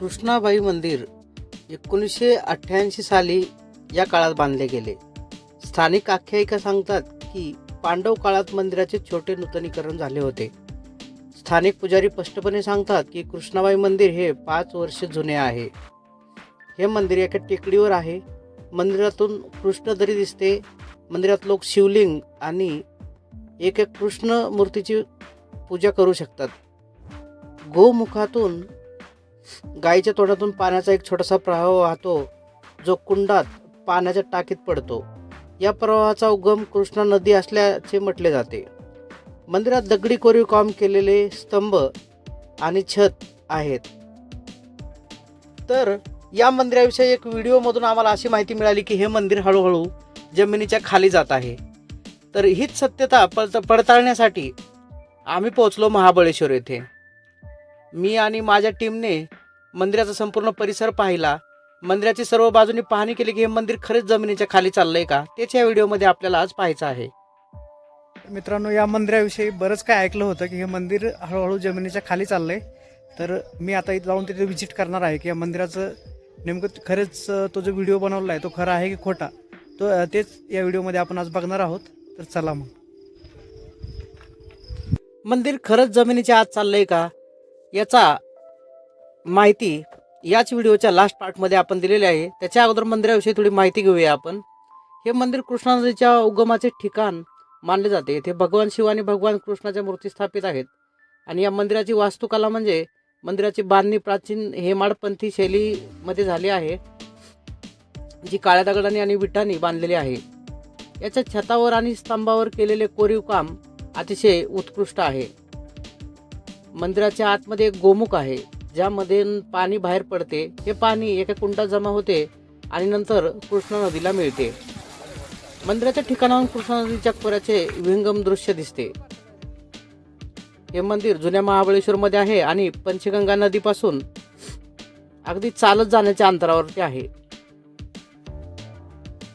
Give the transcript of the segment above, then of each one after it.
कृष्णाबाई मंदिर एकोणीसशे अठ्ठ्याऐंशी साली या काळात बांधले गेले. स्थानिक आख्यायिका सांगतात की पांडव काळात मंदिराचे छोटे नूतनीकरण झाले होते. स्थानिक पुजारी स्पष्टपणे सांगतात की कृष्णाबाई मंदिर हे पाच वर्ष जुने आहे. हे मंदिर एका टेकडीवर आहे. मंदिरातून कृष्णदरी दिसते. मंदिरात लोक शिवलिंग आणि एक एक कृष्ण मूर्तीची पूजा करू शकतात. गोमुखातून गाईच्या तोंडातून पाण्याचा एक छोटासा प्रवाह वाहतो जो कुंडात पाण्याच्या टाकीत पडतो. या प्रवाहाचा उगम कृष्णा नदी असल्याचे म्हटले जाते. मंदिरात दगडी कोरीव काम केलेले स्तंभ आणि छत आहेत. तर या मंदिराविषयी एक व्हिडिओमधून आम्हाला अशी माहिती मिळाली की हे मंदिर हळूहळू जमिनीच्या खाली जात आहे. तर हीच सत्यता पडत पडताळण्यासाठी आम्ही पोहोचलो महाबळेश्वर येथे. मी आणि माझ्या टीमने मंदिराचा संपूर्ण परिसर पाहिला. मंदिराची सर्व बाजूनी पाहणी केली की हे मंदिर खरेच जमिनीच्या खाली चाललंय का? तेच या व्हिडिओमध्ये आपल्याला आज पाहायचं आहे. मित्रांनो या मंदिराविषयी बरंच काय ऐकलं होतं की हे मंदिर हळूहळू जमिनीच्या खाली चाललंय. तर मी आता इथं जाऊन तिथे व्हिजिट करणार आहे की या मंदिराचं नेमकं खरंच तो जो व्हिडिओ बनवला आहे तो खरा आहे की खोटा? तो तेच या व्हिडिओमध्ये आपण आज बघणार आहोत. तर चला मग. मंदिर खरंच जमिनीच्या आत चाललंय का? याचा माहिती याच व्हिडिओच्या लास्ट पार्टमध्ये आपण दिलेली आहे. त्याच्या अगोदर मंदिराविषयी थोडी माहिती घेऊया आपण. हे मंदिर कृष्णा नदीच्या उगमाचे ठिकाण मानले जाते. येथे भगवान शिव आणि भगवान कृष्णाच्या मूर्ती स्थापित आहेत. आणि या मंदिराची वास्तुकला म्हणजे मंदिराची बांधणी प्राचीन हेमाडपंथी शैलीमध्ये झाली आहे जी काळ्या दगडांनी आणि विटांनी बांधलेली आहे. याच्या छतावर आणि स्तंभावर केलेले कोरीव काम अतिशय उत्कृष्ट आहे. मंदिराच्या आतमध्ये एक गोमुख आहे ज्यामध्ये पाणी बाहेर पडते. हे पाणी एका कुंडात जमा होते आणि नंतर कृष्णा नदीला मिळते. मंदिराच्या ठिकाणाहून कृष्णा नदीच्या खोऱ्याचे विहंगम दृश्य दिसते. हे मंदिर जुन्या महाबळेश्वरमध्ये आहे आणि पंचगंगा नदीपासून अगदी चालत जाण्याच्या अंतरावरती आहे.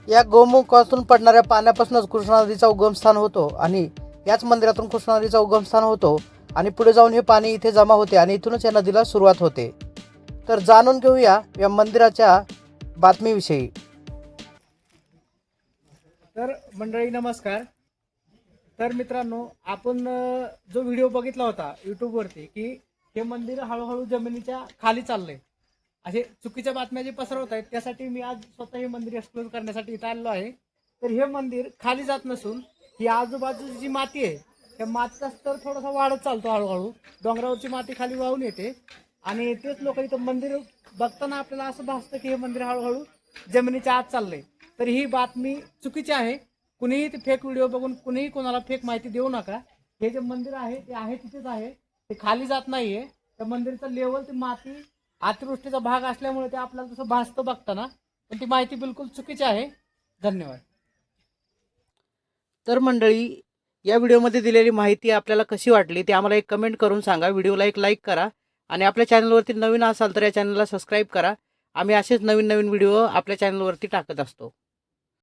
या गोमुखातून पडणाऱ्या पाण्यापासूनच कृष्णा नदीचा उगमस्थान होतो आणि याच मंदिरातून कृष्णा नदीचा उगमस्थान होतो. आणि पुढे जाऊन हे पाणी इथे जमा होते आणि इथूनच या नदीला सुरुवात होते. तर जाणून घेऊया या मंदिराच्या बातमीविषयी. तर मंडळी नमस्कार. तर मित्रांनो आपण जो व्हिडिओ बघितला होता यूट्यूबवरती की हे मंदिर हळूहळू जमिनीच्या खाली चाललंय. असे चुकीच्या बातम्या जे पसरवत आहेत त्यासाठी मी आज स्वतः हे मंदिर एक्सप्लोर करण्यासाठी इथं आलेलो आहे. तर हे मंदिर खाली जात नसून ही आजूबाजूची जी माती आहे त्या मातीचा स्तर थोडासा वाढत चालतो हळूहळू. डोंगरावरची माती खाली वाहून येते. आणि तेच लोक इथं मंदिर बघताना आपल्याला असं भासतं की हे मंदिर हळूहळू जमिनीच्या आत चाललंय. तर ही बातमी चुकीची आहे. कुणीही ते फेक व्हिडिओ बघून कुणीही कोणाला फेक माहिती देऊ नका. हे जे मंदिर आहे ते आहे तिथेच आहे. ते खाली जात नाहीये. त्या मंदिराचं लेवल ते माती अतिवृष्टीचा भाग असल्यामुळे ते आपल्याला तसं भासतं बघताना. पण ती माहिती बिलकुल चुकीची आहे. धन्यवाद. तर मंडळी या व्हिडिओमध्ये दिलेली माहिती आपल्याला कशी वाटली ते आम्हाला एक कमेंट करून सांगा. व्हिडिओला एक लाईक करा आणि आपल्या चॅनलवरती नवीन असाल तर या चॅनलला सबस्क्राईब करा. आम्ही असेच नवीन नवीन व्हिडिओ आपल्या चॅनलवरती टाकत असतो.